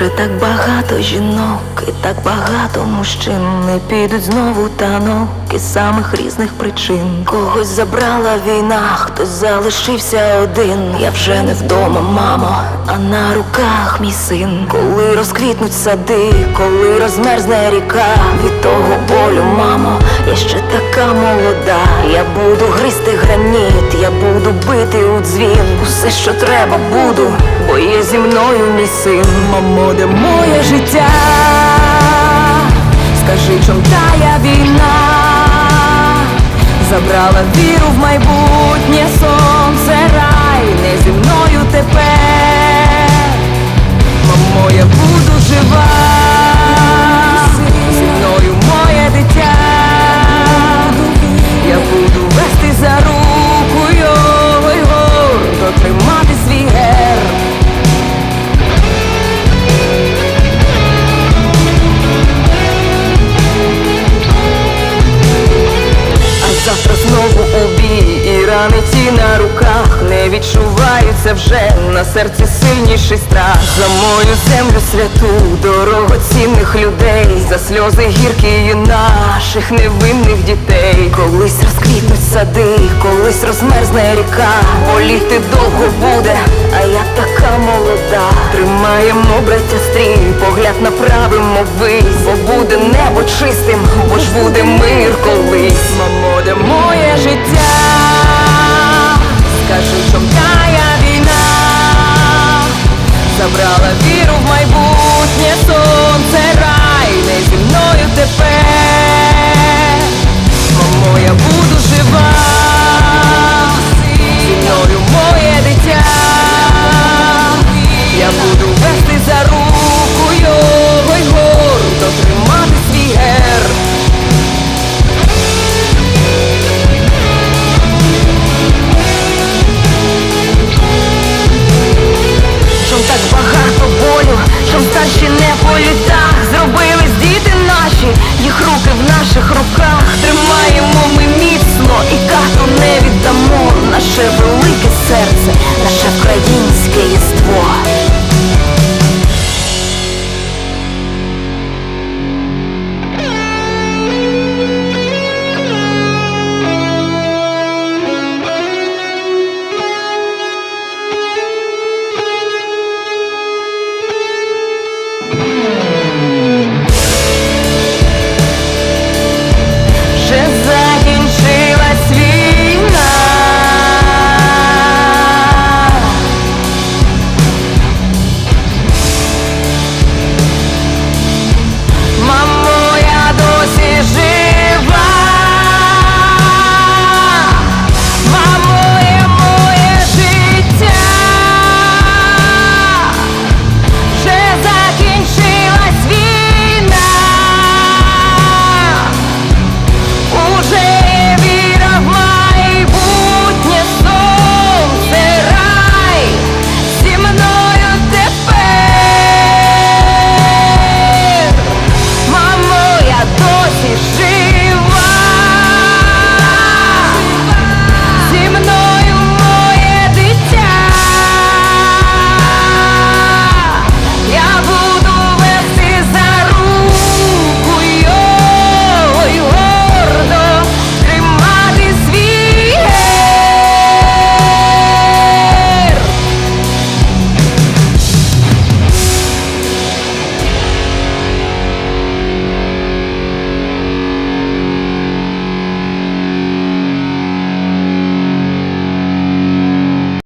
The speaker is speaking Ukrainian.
Вже так багато жінок і так багато мужчин не підуть знову танок із самих різних причин. Когось забрала війна, хтось залишився один. Я вже не вдома, мамо, а на руках мій син. Коли розквітнуть сади, коли розмерзне ріка, від того болю, мамо, я ще така молода. Я буду гризти граніт, я буду бити у дзвін. Усе, що треба, буду, бо є зі мною мій син. Мамо, де моє життя? Скажи, чом тая війна забрала віру в майбутнє сонце рай, не зі мною тепер. Бій і рани ті на руках не відчуваються вже на серці сильніший страх за мою землю святу, дорогоцінних людей, за сльози гіркі і наших невинних дітей. Колись розквітнуть сади, колись розмерзне ріка, боліти довго буде, а я така молода. Тримаємо, браття, стрій, погляд направимо ввись, бо буде небо чистим, бо ж буде мир колись. Мамо, де моє життя? Забрала віру в майбутнє сонце рай, не зі мною тепер. forever.